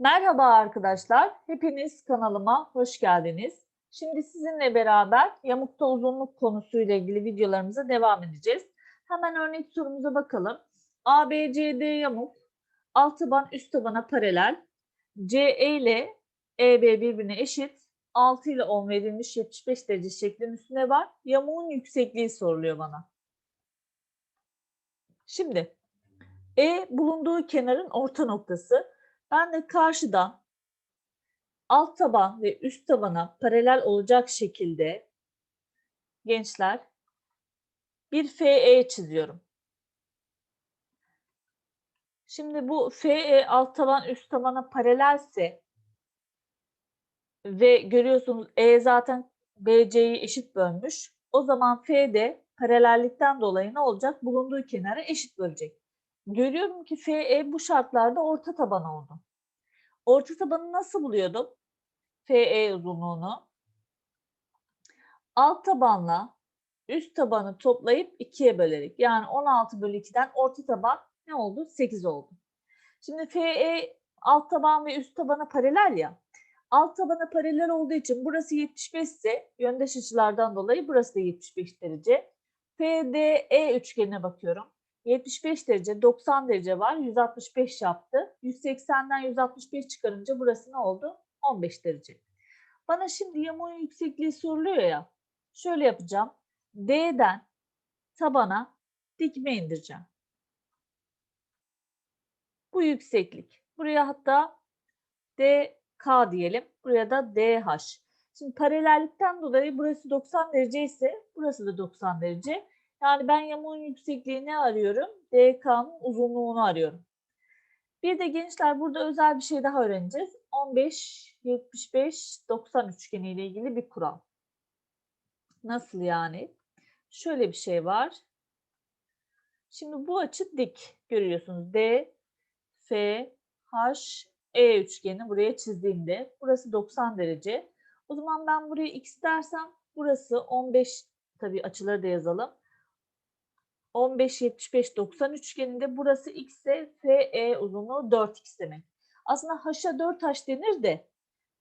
Merhaba arkadaşlar, hepiniz kanalıma hoş geldiniz. Şimdi sizinle beraber yamukta uzunluk konusuyla ilgili videolarımıza devam edeceğiz. Hemen örnek sorumuza bakalım. ABCD yamuk, alt taban üst tabana paralel, CE ile EB birbirine eşit, 6 ile 10 verilmiş 75 derece şeklinin üstüne var. Yamuğun yüksekliği soruluyor bana. Şimdi E bulunduğu kenarın orta noktası. Ben de karşıdan alt taban ve üst tabana paralel olacak şekilde gençler bir FE çiziyorum. Şimdi bu FE alt taban üst tabana paralelse ve görüyorsunuz E zaten BC'yi eşit bölmüş. O zaman F de paralellikten dolayı ne olacak? Bulunduğu kenara eşit bölecek. Görüyorum ki FE bu şartlarda orta taban oldu. Orta tabanı nasıl buluyordum? FE uzunluğunu. Alt tabanla üst tabanı toplayıp ikiye bölerek yani 16 bölü 2'den orta taban ne oldu? 8 oldu. Şimdi FE alt taban ve üst tabana paralel ya. Alt tabana paralel olduğu için burası 75 ise yöndeş açılardan dolayı burası da 75 derece. FDE üçgenine bakıyorum. 75 derece, 90 derece var. 165 yaptı. 180'den 165 çıkarınca burası ne oldu? 15 derece. Bana şimdi yamuğun yüksekliği soruluyor ya. Şöyle yapacağım. D'den tabana dikme indireceğim. Bu yükseklik. Buraya hatta DK diyelim. Buraya da DH. Şimdi paralellikten dolayı burası 90 derece ise burası da 90 derece. Yani ben yamuğun yüksekliğini arıyorum. DK'nın uzunluğunu arıyorum. Bir de gençler burada özel bir şey daha öğreneceğiz. 15, 75, 90 üçgeni ile ilgili bir kural. Nasıl yani? Şöyle bir şey var. Şimdi bu açı dik görüyorsunuz. D, F, H, E üçgeni buraya çizdiğimde burası 90 derece. O zaman ben buraya x dersem burası 15 tabii açıları da yazalım. 15, 75, 90 üçgeninde burası x ise FE uzunluğu 4x demek. Aslında h'a 4h denir de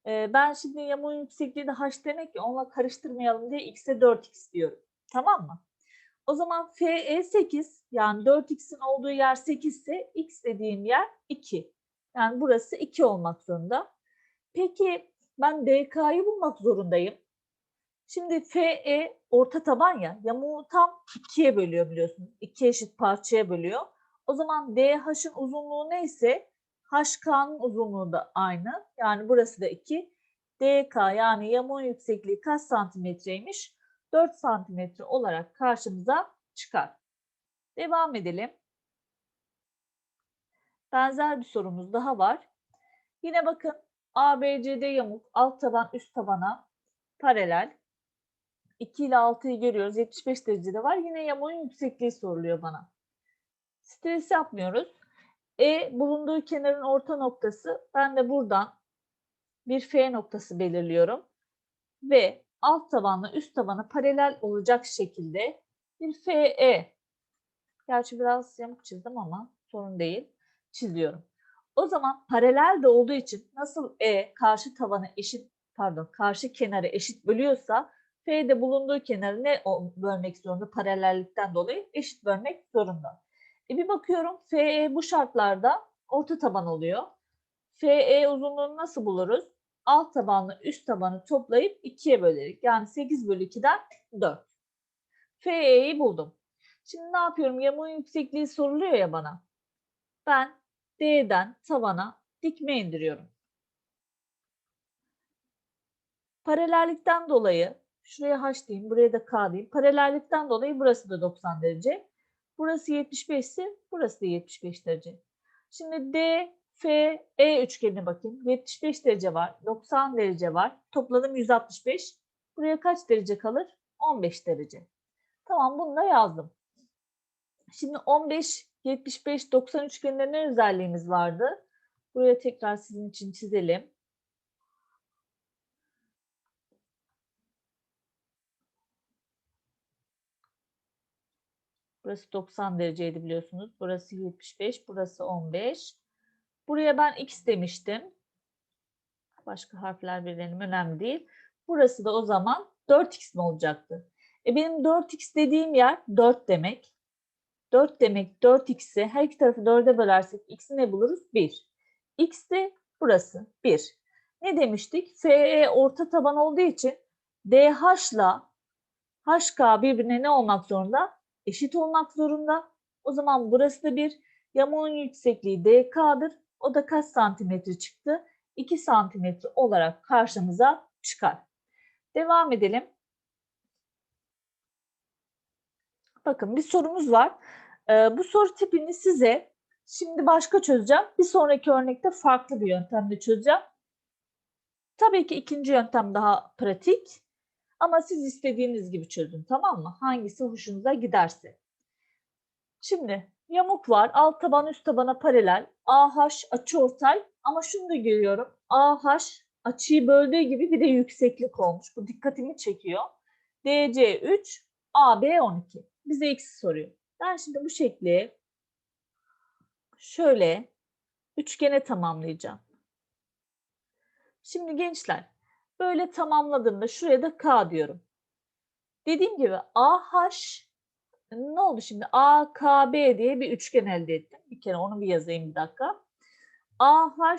e, ben şimdi yamuğun yüksekliği de h demek ki onunla karıştırmayalım diye x'e 4x diyorum. Tamam mı? O zaman FE 8 yani 4x'in olduğu yer 8 ise x dediğim yer 2. Yani burası 2 olmak zorunda. Peki ben DK'yı bulmak zorundayım. Şimdi FE orta taban ya yamuğu tam ikiye bölüyor biliyorsunuz. İki eşit parçaya bölüyor. O zaman DH'ın uzunluğu neyse HK'nın uzunluğu da aynı. Yani burası da 2. DK yani yamuğun yüksekliği kaç santimetreymiş? 4 santimetre olarak karşımıza çıkar. Devam edelim. Benzer bir sorumuz daha var. Yine bakın ABCD yamuk alt taban üst tabana paralel. 2 ile 6'yı görüyoruz. 75 derecede var. Yine yamuğun yüksekliği soruluyor bana. Stres yapmıyoruz. E bulunduğu kenarın orta noktası. Ben de buradan bir F noktası belirliyorum. Ve alt tabanla üst tabana paralel olacak şekilde bir FE. Gerçi biraz yamuk çizdim ama sorun değil. Çiziyorum. O zaman paralel de olduğu için nasıl E karşı tavanı eşit pardon karşı kenarı eşit bölüyorsa F'de bulunduğu kenarı ne bölmek zorunda? Paralellikten dolayı eşit bölmek zorunda. E bir bakıyorum FE bu şartlarda orta taban oluyor. FE uzunluğunu nasıl buluruz? Alt tabanla üst tabanı toplayıp 2'ye bölerek. Yani 8 bölü 2'den 4. FE'yi buldum. Şimdi ne yapıyorum? Yamuğun yüksekliği soruluyor ya bana. Ben D'den tavana dikme indiriyorum. Paralellikten dolayı Şuraya H diyeyim, buraya da K diyeyim. Paralellikten dolayı burası da 90 derece. Burası 75 ise burası da 75 derece. Şimdi D, F, E üçgenine bakayım. 75 derece var, 90 derece var. Topladım 165. Buraya kaç derece kalır? 15 derece. Tamam bunu da yazdım. Şimdi 15, 75, 90 üçgeninde ne özelliğimiz vardı? Buraya tekrar sizin için çizelim. Burası 90 dereceydi biliyorsunuz. Burası 75, burası 15. Buraya ben x demiştim. Başka harfler verelim önemli değil. Burası da o zaman 4x mi olacaktı? E benim 4x dediğim yer 4 demek. 4 demek 4x'i her iki tarafı 4'e bölersek x'i ne buluruz? 1. x de burası 1. Ne demiştik? FE orta taban olduğu için DH ile HK birbirine ne olmak zorunda? Eşit olmak zorunda. O zaman burası da bir yamuğun yüksekliği DK'dır. O da kaç santimetre çıktı? 2 santimetre olarak karşımıza çıkar. Devam edelim. Bakın bir sorumuz var. Ee, bu soru tipini size şimdi başka çözeceğim. Bir sonraki örnekte farklı bir yöntemle çözeceğim. Tabii ki ikinci yöntem daha pratik. Ama siz istediğiniz gibi çözün tamam mı? Hangisi hoşunuza giderse. Şimdi yamuk var. Alt taban üst tabana paralel. AH açıortay ama şunu da görüyorum. AH açıyı böldüğü gibi bir de yükseklik olmuş. Bu dikkatimi çekiyor. DC 3, AB 12. Bize x soruyor. Ben şimdi bu şekli şöyle üçgene tamamlayacağım. Şimdi gençler böyle tamamladığımda şuraya da K diyorum. Dediğim gibi AH ne oldu şimdi? AKB diye bir üçgen elde ettim. Bir kere onu bir yazayım bir dakika. AH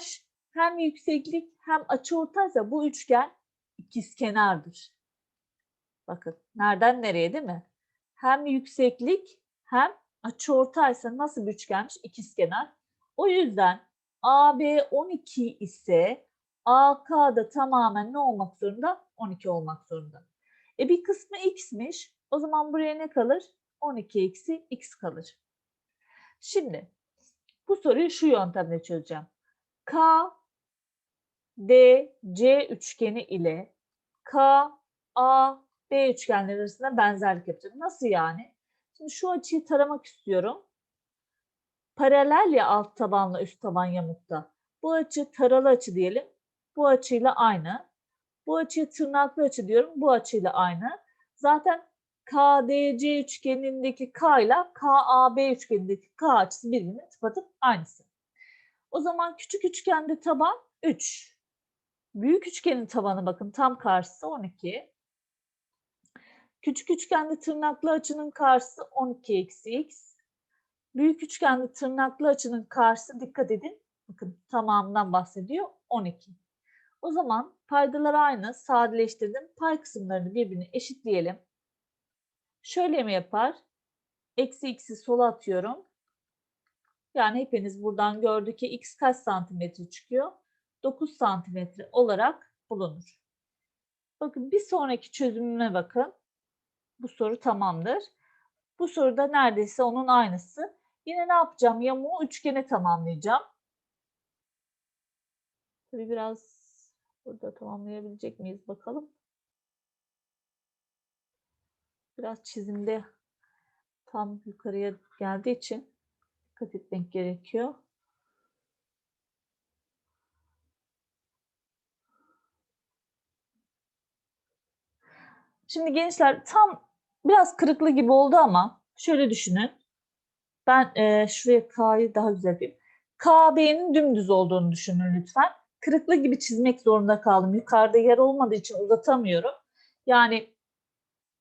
hem yükseklik hem açıortaysa bu üçgen ikizkenardır. Bakın nereden nereye değil mi? Hem yükseklik hem açıortaysa nasıl bir üçgenmiş? İkizkenar. O yüzden AB 12 ise AK da tamamen ne olmak zorunda? 12 olmak zorunda. E bir kısmı x'miş. O zaman buraya ne kalır? 12 eksi x kalır. Şimdi bu soruyu şu yöntemle çözeceğim. K, D, C üçgeni ile K, A, B üçgenleri arasında benzerlik yapacağım. Nasıl yani? Şimdi şu açıyı taramak istiyorum. Paralel ya alt tabanla üst taban yamukta. Bu açı taralı açı diyelim. Bu açıyla aynı. Bu açıya tırnaklı açı diyorum. Bu açıyla aynı. Zaten KDC üçgenindeki K ile KAB üçgenindeki K açısı birbirine tıpatıp aynısı. O zaman küçük üçgende taban 3. Büyük üçgenin tabanı bakın tam karşısı 12. Küçük üçgende tırnaklı açının karşısı 12 eksi x. Büyük üçgende tırnaklı açının karşısı dikkat edin. Bakın tamamından bahsediyor 12. O zaman paydalar aynı sadeleştirdim. Pay kısımlarını birbirine eşitleyelim. Şöyle mi yapar? Eksi x'i sola atıyorum. Yani hepiniz buradan gördü ki x kaç santimetre çıkıyor? 9 santimetre olarak bulunur. Bakın bir sonraki çözümüne bakın. Bu soru tamamdır. Bu soruda neredeyse onun aynısı. Yine ne yapacağım? Yamuğu üçgene tamamlayacağım. Tabii biraz burada tamamlayabilecek miyiz bakalım. Biraz çizimde tam yukarıya geldiği için dikkat etmek gerekiyor. Şimdi gençler tam biraz kırıklı gibi oldu ama şöyle düşünün. Ben e, şuraya K'yı daha güzel yapayım. KB'nin dümdüz olduğunu düşünün lütfen. Kırıklı gibi çizmek zorunda kaldım. Yukarıda yer olmadığı için uzatamıyorum. Yani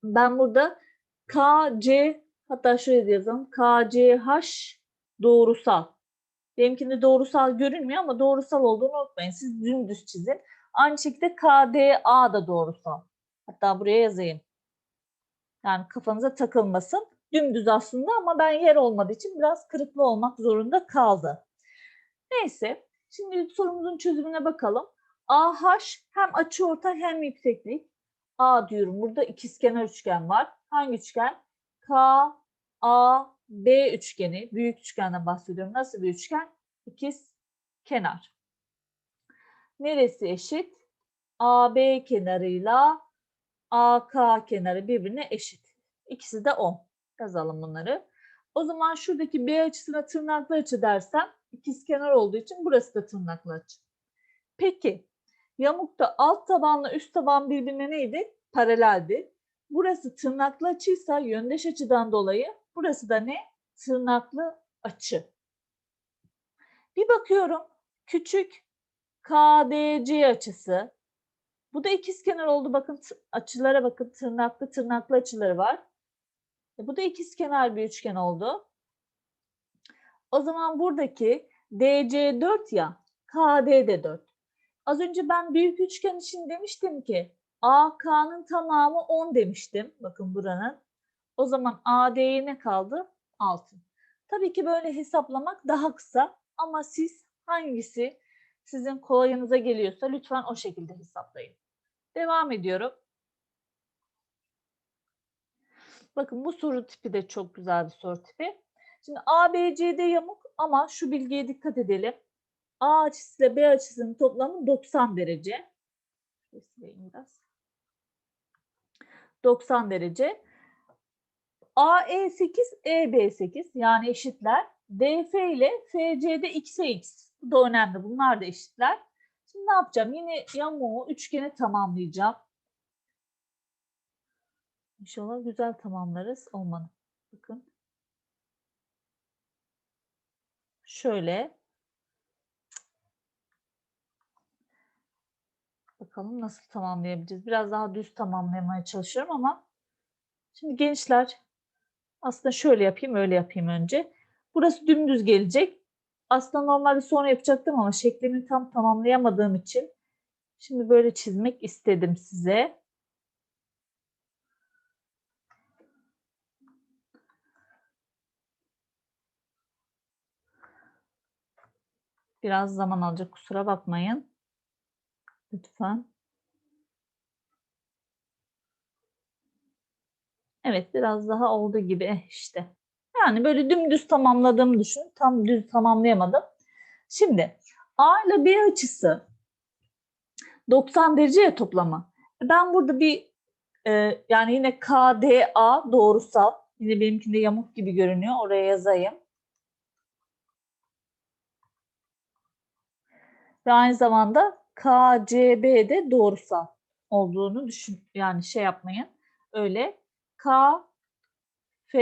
ben burada KC hatta şöyle yazalım. KCH doğrusal. Benimkinde doğrusal görünmüyor ama doğrusal olduğunu unutmayın. Siz dümdüz çizin. Aynı şekilde KDA da doğrusal. Hatta buraya yazayım. Yani kafanıza takılmasın. Dümdüz aslında ama ben yer olmadığı için biraz kırıklı olmak zorunda kaldı. Neyse. Şimdi sorumuzun çözümüne bakalım. AH hem açıortay hem yükseklik. A diyorum. Burada ikizkenar üçgen var. Hangi üçgen? K, A, B üçgeni. Büyük üçgenden bahsediyorum. Nasıl bir üçgen? İkiz kenar. Neresi eşit? AB kenarıyla AK kenarı birbirine eşit. İkisi de 10. Yazalım bunları. O zaman şuradaki B açısına tırnaklı açı dersem ikizkenar olduğu için burası da tırnaklı açı. Peki yamukta alt tabanla üst taban birbirine neydi? Paraleldi. Burası tırnaklı açıysa yöndeş açıdan dolayı burası da ne? Tırnaklı açı. Bir bakıyorum küçük KDC açısı. Bu da ikizkenar oldu. Bakın açılara bakın. Tırnaklı tırnaklı açıları var. E, Bu da ikizkenar bir üçgen oldu. O zaman buradaki DC 4 ya, KD de 4. Az önce ben büyük üçgen için demiştim ki AK'nın tamamı 10 demiştim. Bakın buranın. O zaman AD'ye ne kaldı? 6. Tabii ki böyle hesaplamak daha kısa ama siz hangisi sizin kolayınıza geliyorsa lütfen o şekilde hesaplayın. Devam ediyorum. Bakın bu soru tipi de çok güzel bir soru tipi. Şimdi ABCD yamuk ama şu bilgiye dikkat edelim. A açısıyla B açısının toplamı 90 derece. Şöyle sileyim biraz. 90 derece. AE8, EB8 yani eşitler. DF ile FC'de x'e x. Bu da önemli. Bunlar da eşitler. Şimdi ne yapacağım? Yine yamuğu üçgeni tamamlayacağım. İnşallah güzel tamamlarız. Olmadı. Bakın. Şöyle. Bakalım nasıl tamamlayabileceğiz. Biraz daha düz tamamlamaya çalışıyorum ama şimdi gençler aslında şöyle yapayım öyle yapayım önce. Burası dümdüz gelecek. Aslında normalde sonra yapacaktım ama şeklimi tam tamamlayamadığım için şimdi böyle çizmek istedim size. Biraz zaman alacak kusura bakmayın. Lütfen. Evet biraz daha oldu gibi eh işte. Yani böyle dümdüz tamamladığımı düşün. Tam düz tamamlayamadım. Şimdi A ile B açısı 90 derece ya toplamı. Ben burada bir e, yani yine KDA doğrusal. Yine benimkinde yamuk gibi görünüyor. Oraya yazayım. Ve aynı zamanda KCB de doğrusal olduğunu düşün. Yani şey yapmayın. Öyle. K, F,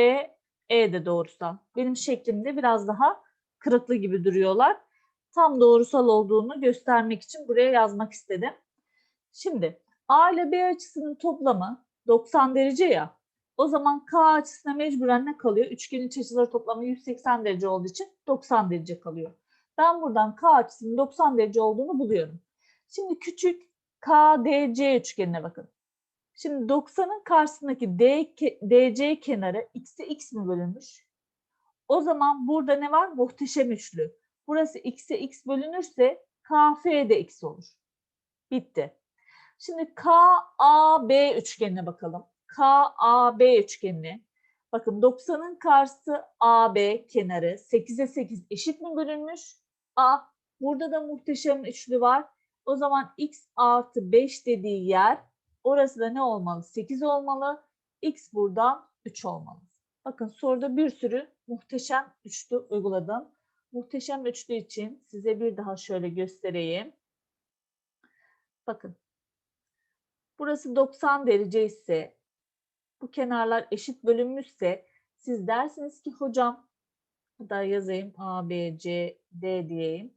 E de doğrusal. Benim şeklimde biraz daha kırıklı gibi duruyorlar. Tam doğrusal olduğunu göstermek için buraya yazmak istedim. Şimdi A ile B açısının toplamı 90 derece ya. O zaman K açısına mecburen ne kalıyor? Üçgenin iç açıları toplamı 180 derece olduğu için 90 derece kalıyor. Ben buradan K açısının 90 derece olduğunu buluyorum. Şimdi küçük KDC üçgenine bakın. Şimdi 90'ın karşısındaki D, DC kenarı x'e x mi bölünmüş? O zaman burada ne var? Muhteşem üçlü. Burası x'e x bölünürse KF de x olur. Bitti. Şimdi KAB üçgenine bakalım. KAB üçgenine. Bakın 90'ın karşısı AB kenarı 8'e 8 eşit mi bölünmüş? A. Burada da muhteşem üçlü var. O zaman x artı 5 dediği yer orası da ne olmalı? 8 olmalı. X buradan 3 olmalı. Bakın soruda bir sürü muhteşem üçlü uyguladım. Muhteşem üçlü için size bir daha şöyle göstereyim. Bakın. Burası 90 derece ise bu kenarlar eşit bölünmüşse siz dersiniz ki hocam da yazayım A, B, C, D diyeyim.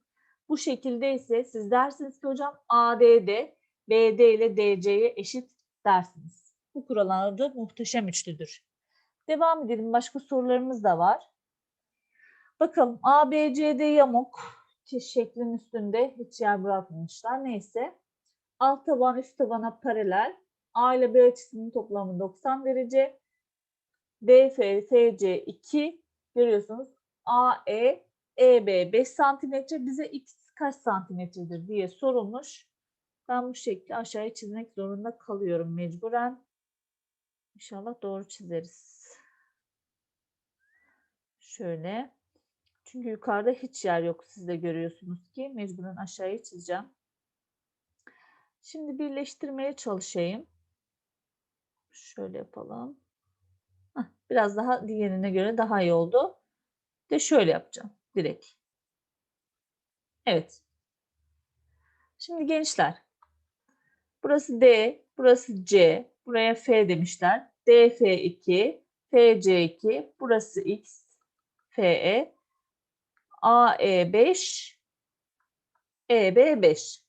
Bu şekilde ise siz dersiniz ki hocam ADD BD ile DC'ye eşit dersiniz. Bu kuralın adı muhteşem üçlüdür. Devam edelim. Başka sorularımız da var. Bakalım ABCD yamuk şeklin üstünde hiç yer bırakmamışlar. Neyse. Alt taban üst tabana paralel. A ile B açısının toplamı 90 derece. DF, FC 2 görüyorsunuz. AE, EB 5 santimetre bize x kaç santimetredir diye sorulmuş. Ben bu şekli aşağıya çizmek zorunda kalıyorum mecburen. İnşallah doğru çizeriz. Şöyle. Çünkü yukarıda hiç yer yok. Siz de görüyorsunuz ki mecburen aşağıya çizeceğim. Şimdi birleştirmeye çalışayım. Şöyle yapalım. Heh, biraz daha diğerine göre daha iyi oldu. De şöyle yapacağım direkt. Evet. Şimdi gençler. Burası D, burası C, buraya F demişler. DF2, FC2, burası X, FE, AE5, EB 5.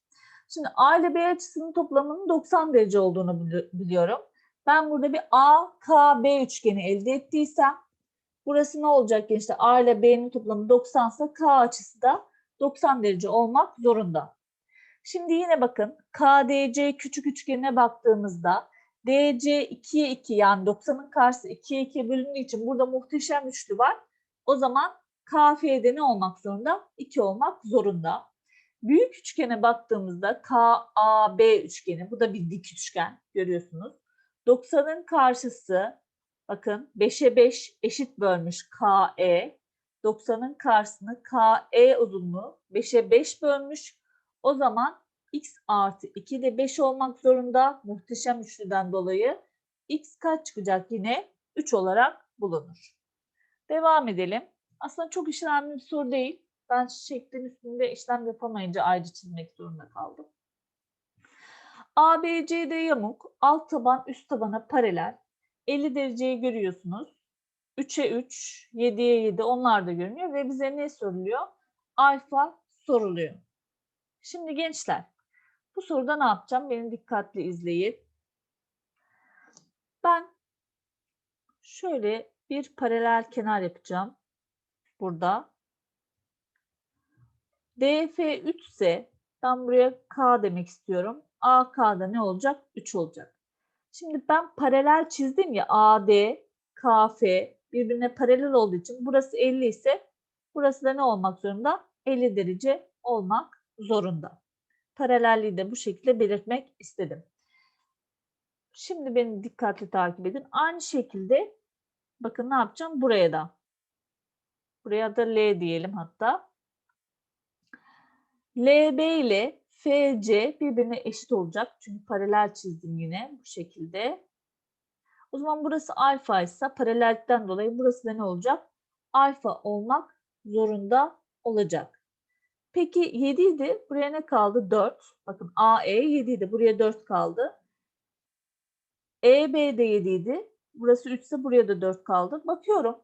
Şimdi A ile B açısının toplamının 90 derece olduğunu bili- biliyorum. Ben burada bir AKB üçgeni elde ettiysem burası ne olacak gençler? A ile B'nin toplamı 90 ise K açısı da 90 derece olmak zorunda. Şimdi yine bakın KDC küçük üçgenine baktığımızda DC 2'ye 2 yani 90'ın karşısı 2'ye 2 bölündüğü için burada muhteşem üçlü var. O zaman KF'de ne olmak zorunda? 2 olmak zorunda. Büyük üçgene baktığımızda KAB üçgeni, bu da bir dik üçgen görüyorsunuz. 90'ın karşısı bakın 5'e 5 eşit bölmüş KE. 90'ın karşısını KE uzunluğu 5'e 5 bölmüş. O zaman x artı 2 de 5 olmak zorunda. Muhteşem üçlüden dolayı x kaç çıkacak yine? 3 olarak bulunur. Devam edelim. Aslında çok işlemli bir soru değil. Ben şeklin üstünde işlem yapamayınca ayrı çizmek zorunda kaldım. ABCD yamuk, alt taban üst tabana paralel. 50 dereceyi görüyorsunuz. 3'e 3, 7'ye 7 onlar da görünüyor ve bize ne soruluyor? Alfa soruluyor. Şimdi gençler, bu soruda ne yapacağım? Beni dikkatli izleyin. Ben şöyle bir paralel kenar yapacağım. Burada. DF 3 ise ben buraya K demek istiyorum. AK'da ne olacak? 3 olacak. Şimdi ben paralel çizdim ya AD, KF birbirine paralel olduğu için burası 50 ise burası da ne olmak zorunda? 50 derece olmak zorunda. Paralelliği de bu şekilde belirtmek istedim. Şimdi beni dikkatli takip edin. Aynı şekilde bakın ne yapacağım? Buraya da. Buraya da L diyelim hatta. LB ile FC birbirine eşit olacak. Çünkü paralel çizdim yine bu şekilde. O zaman burası alfa ise paralellikten dolayı burası da ne olacak? Alfa olmak zorunda olacak. Peki 7 idi. Buraya ne kaldı? 4. Bakın AE 7 idi. Buraya 4 kaldı. EB de 7 idi. Burası 3 ise buraya da 4 kaldı. Bakıyorum.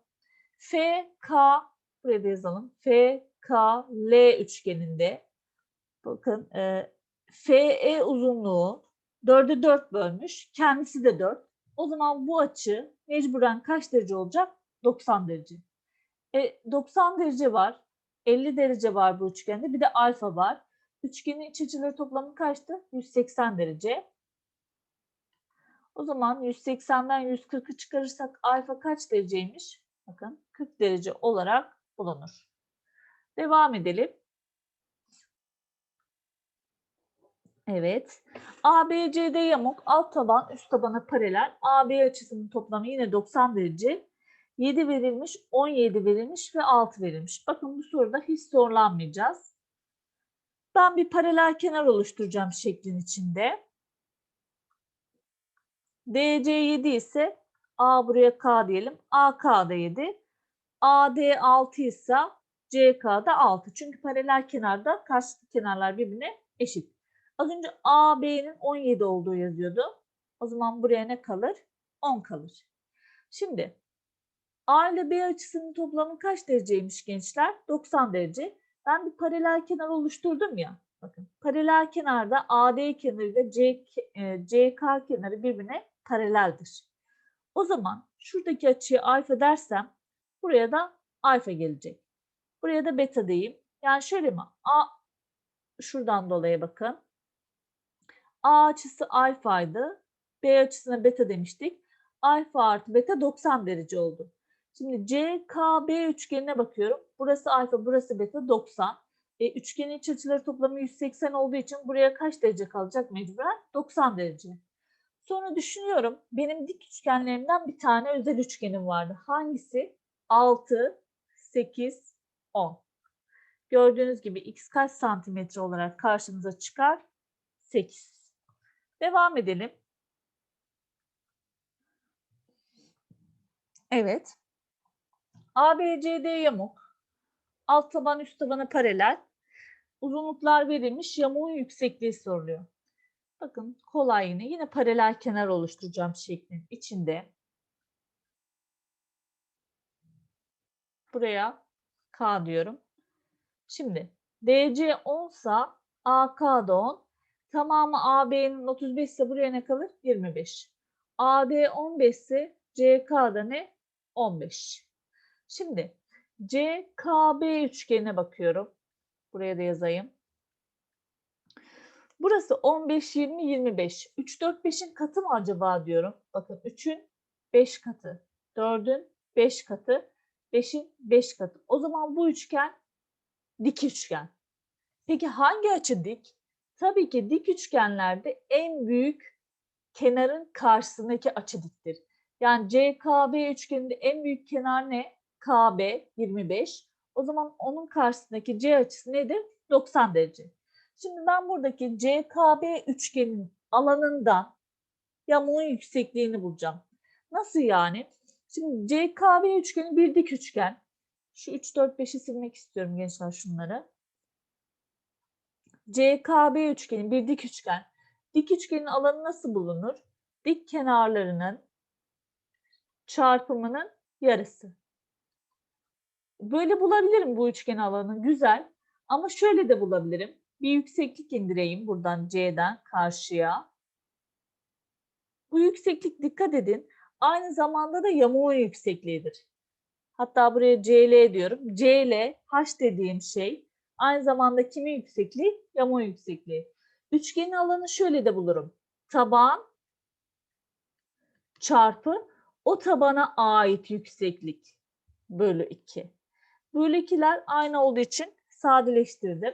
FK buraya da yazalım. FKL üçgeninde bakın e, FE uzunluğu 4'e 4 bölmüş. Kendisi de 4. O zaman bu açı mecburen kaç derece olacak? 90 derece. E, 90 derece var. 50 derece var bu üçgende. Bir de alfa var. Üçgenin iç açıları toplamı kaçtı? 180 derece. O zaman 180'den 140'ı çıkarırsak alfa kaç dereceymiş? Bakın 40 derece olarak bulunur. Devam edelim. Evet. ABCD yamuk alt taban üst tabana paralel. AB açısının toplamı yine 90 derece. 7 verilmiş, 17 verilmiş ve 6 verilmiş. Bakın bu soruda hiç zorlanmayacağız. Ben bir paralel kenar oluşturacağım şeklin içinde. DC 7 ise A buraya K diyelim. AK da 7. AD 6 ise CK da 6. Çünkü paralel kenarda karşılıklı kenarlar birbirine eşit. Az önce AB'nin 17 olduğu yazıyordu. O zaman buraya ne kalır? 10 kalır. Şimdi A ile B açısının toplamı kaç dereceymiş gençler? 90 derece. Ben bir paralel kenar oluşturdum ya. Bakın paralel kenarda AD kenarı ile CK kenarı birbirine paraleldir. O zaman şuradaki açıyı alfa dersem buraya da alfa gelecek. Buraya da beta diyeyim. Yani şöyle mi? A şuradan dolayı bakın. A açısı alfaydı. B açısına beta demiştik. Alfa artı beta 90 derece oldu. Şimdi CKB üçgenine bakıyorum. Burası alfa, burası beta 90. E, üçgenin iç açıları toplamı 180 olduğu için buraya kaç derece kalacak mecburen? 90 derece. Sonra düşünüyorum. Benim dik üçgenlerimden bir tane özel üçgenim vardı. Hangisi? 6, 8, 10. Gördüğünüz gibi x kaç santimetre olarak karşımıza çıkar? 8. Devam edelim. Evet. ABCD yamuk. Alt taban üst tabana paralel. Uzunluklar verilmiş. Yamuğun yüksekliği soruluyor. Bakın kolay yine. Yine paralel kenar oluşturacağım şeklin içinde. Buraya K diyorum. Şimdi DC 10 sa AK da 10. Tamamı AB'nin 35 ise buraya ne kalır? 25. AD 15 ise CK da ne? 15. Şimdi CKB üçgenine bakıyorum. Buraya da yazayım. Burası 15, 20, 25. 3, 4, 5'in katı mı acaba diyorum. Bakın 3'ün 5 katı. 4'ün 5 katı. 5'in 5 katı. O zaman bu üçgen dik üçgen. Peki hangi açı dik? Tabii ki dik üçgenlerde en büyük kenarın karşısındaki açı diktir. Yani CKB üçgeninde en büyük kenar ne? KB 25. O zaman onun karşısındaki C açısı nedir? 90 derece. Şimdi ben buradaki CKB üçgenin alanında yamuğun yüksekliğini bulacağım. Nasıl yani? Şimdi CKB üçgeni bir dik üçgen. Şu 3, 4, 5'i silmek istiyorum gençler şunları. CKB üçgeni bir dik üçgen. Dik üçgenin alanı nasıl bulunur? Dik kenarlarının çarpımının yarısı. Böyle bulabilirim bu üçgen alanı. Güzel. Ama şöyle de bulabilirim. Bir yükseklik indireyim buradan C'den karşıya. Bu yükseklik dikkat edin. Aynı zamanda da yamuğun yüksekliğidir. Hatta buraya CL diyorum. CL H dediğim şey aynı zamanda kimin yüksekliği? Yamuğun yüksekliği. Üçgenin alanı şöyle de bulurum. Taban çarpı o tabana ait yükseklik bölü 2. Bölü 2'ler aynı olduğu için sadeleştirdim.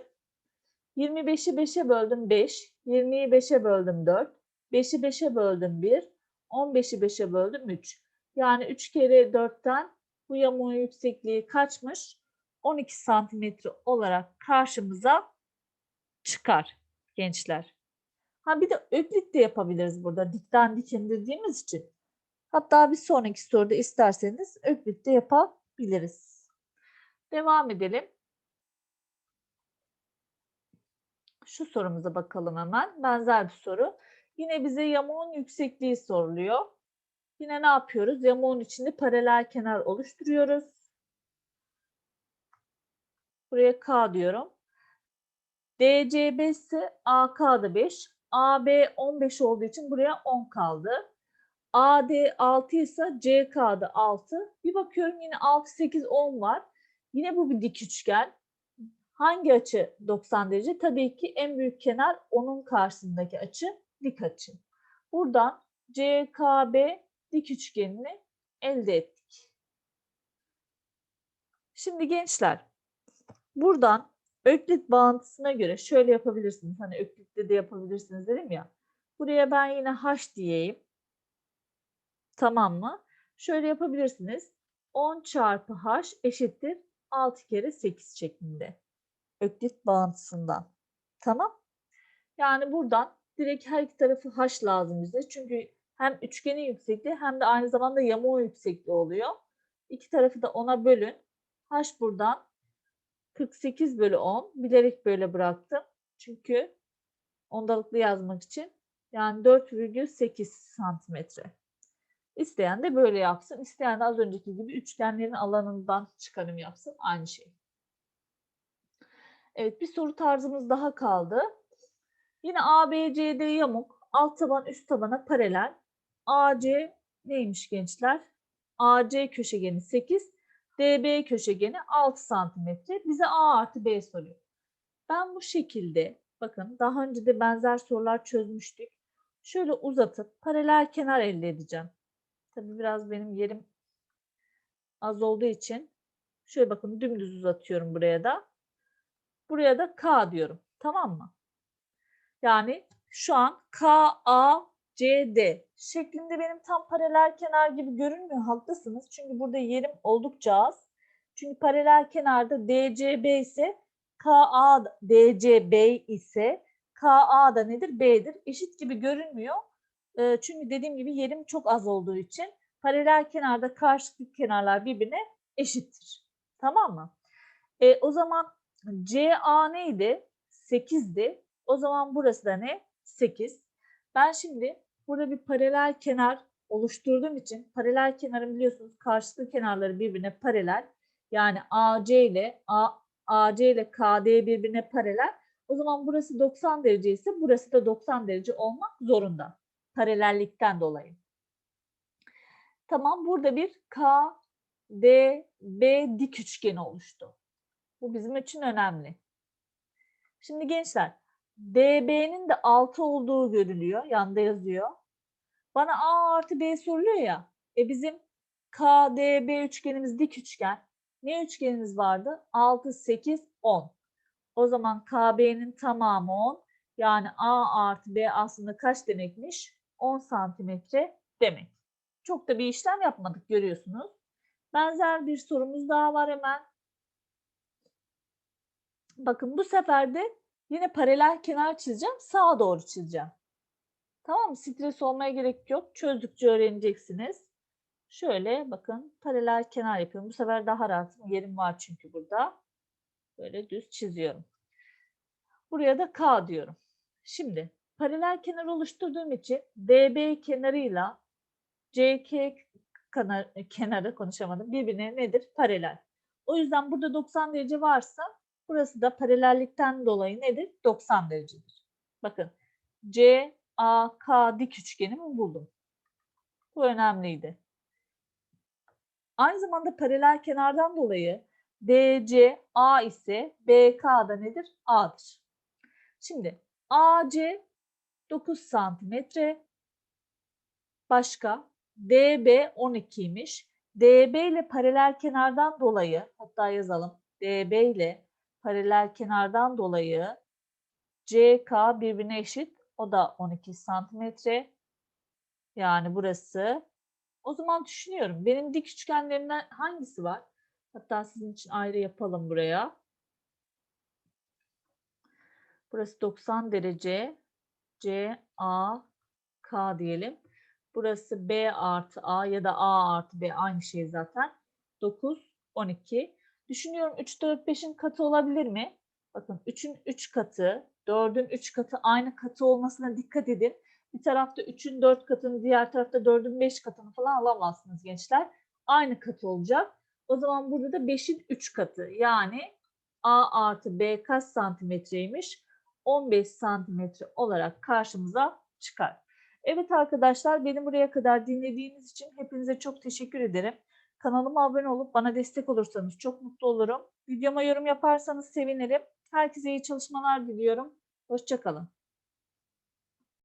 25'i 5'e böldüm 5, 20'yi 5'e böldüm 4, 5'i 5'e böldüm 1, 15'i 5'e böldüm 3. Yani 3 kere 4'ten bu yamuğun yüksekliği kaçmış? 12 santimetre olarak karşımıza çıkar gençler. Ha bir de öklit de yapabiliriz burada dikten dik indirdiğimiz için. Hatta bir sonraki soruda isterseniz öklit de yapabiliriz. Devam edelim. Şu sorumuza bakalım hemen. Benzer bir soru. Yine bize yamuğun yüksekliği soruluyor. Yine ne yapıyoruz? Yamuğun içinde paralel kenar oluşturuyoruz. Buraya K diyorum. DCB ise AK da 5. AB 15 olduğu için buraya 10 kaldı. AD 6 ise CK da 6. Bir bakıyorum yine 6, 8, 10 var. Yine bu bir dik üçgen. Hangi açı 90 derece? Tabii ki en büyük kenar onun karşısındaki açı dik açı. Buradan CKB dik üçgenini elde ettik. Şimdi gençler buradan Öklit bağıntısına göre şöyle yapabilirsiniz. Hani Öklit'te de yapabilirsiniz dedim ya. Buraya ben yine H diyeyim. Tamam mı? Şöyle yapabilirsiniz. 10 çarpı H eşittir 6 kere 8 şeklinde. Öklit bağıntısından. Tamam. Yani buradan direkt her iki tarafı H lazım bize. Çünkü hem üçgenin yüksekliği hem de aynı zamanda yamuğun yüksekliği oluyor. İki tarafı da 10'a bölün. H buradan 48 bölü 10. Bilerek böyle bıraktım. Çünkü ondalıklı yazmak için. Yani 4,8 santimetre. İsteyen de böyle yapsın. İsteyen de az önceki gibi üçgenlerin alanından çıkarım yapsın. Aynı şey. Evet bir soru tarzımız daha kaldı. Yine ABCD yamuk. Alt taban üst tabana paralel. AC neymiş gençler? AC köşegeni 8. DB köşegeni 6 santimetre. Bize A artı B soruyor. Ben bu şekilde bakın daha önce de benzer sorular çözmüştük. Şöyle uzatıp paralel kenar elde edeceğim. Tabii biraz benim yerim az olduğu için şöyle bakın dümdüz uzatıyorum buraya da. Buraya da K diyorum. Tamam mı? Yani şu an KA CD şeklinde benim tam paralel kenar gibi görünmüyor. Haklısınız. Çünkü burada yerim oldukça az. Çünkü paralel kenarda DCB ise KA DCB ise KA da nedir? B'dir. Eşit gibi görünmüyor. E, çünkü dediğim gibi yerim çok az olduğu için paralel kenarda karşılıklı kenarlar birbirine eşittir. Tamam mı? E, o zaman CA neydi? 8'di. O zaman burası da ne? 8. Ben şimdi burada bir paralel kenar oluşturduğum için paralel kenarın biliyorsunuz karşılıklı kenarları birbirine paralel. Yani AC ile A, AC ile KD birbirine paralel. O zaman burası 90 derece ise burası da 90 derece olmak zorunda. Paralellikten dolayı. Tamam burada bir K, D, B dik üçgeni oluştu. Bu bizim için önemli. Şimdi gençler DB'nin de 6 olduğu görülüyor. Yanda yazıyor. Bana A artı B soruluyor ya. E bizim KDB üçgenimiz dik üçgen. Ne üçgenimiz vardı? 6, 8, 10. O zaman KB'nin tamamı 10. Yani A artı B aslında kaç demekmiş? 10 santimetre demek. Çok da bir işlem yapmadık görüyorsunuz. Benzer bir sorumuz daha var hemen. Bakın bu sefer de yine paralel kenar çizeceğim. Sağa doğru çizeceğim. Tamam mı? Stres olmaya gerek yok. Çözdükçe öğreneceksiniz. Şöyle bakın paralel kenar yapıyorum. Bu sefer daha rahatım. Yerim var çünkü burada. Böyle düz çiziyorum. Buraya da K diyorum. Şimdi paralel kenar oluşturduğum için DB kenarıyla CK kenar, kenarı konuşamadım. Birbirine nedir? Paralel. O yüzden burada 90 derece varsa burası da paralellikten dolayı nedir? 90 derecedir. Bakın C, A, K dik üçgenimi buldum. Bu önemliydi. Aynı zamanda paralel kenardan dolayı DC A ise BK da nedir? A'dır. Şimdi AC 9 santimetre. Başka DB 12'ymiş. DB ile paralel kenardan dolayı hatta yazalım. DB ile paralel kenardan dolayı CK birbirine eşit. O da 12 santimetre. Yani burası. O zaman düşünüyorum. Benim dik üçgenlerimden hangisi var? Hatta sizin için ayrı yapalım buraya. Burası 90 derece. C, A, K diyelim. Burası B artı A ya da A artı B aynı şey zaten. 9, 12. Düşünüyorum 3, 4, 5'in katı olabilir mi? Bakın 3'ün 3 katı, 4'ün 3 katı aynı katı olmasına dikkat edin. Bir tarafta 3'ün 4 katını, diğer tarafta 4'ün 5 katını falan alamazsınız gençler. Aynı katı olacak. O zaman burada da 5'in 3 katı. Yani A artı B kaç santimetreymiş? 15 santimetre olarak karşımıza çıkar. Evet arkadaşlar beni buraya kadar dinlediğiniz için hepinize çok teşekkür ederim. Kanalıma abone olup bana destek olursanız çok mutlu olurum. Videoma yorum yaparsanız sevinirim. Herkese iyi çalışmalar diliyorum. Hoşçakalın.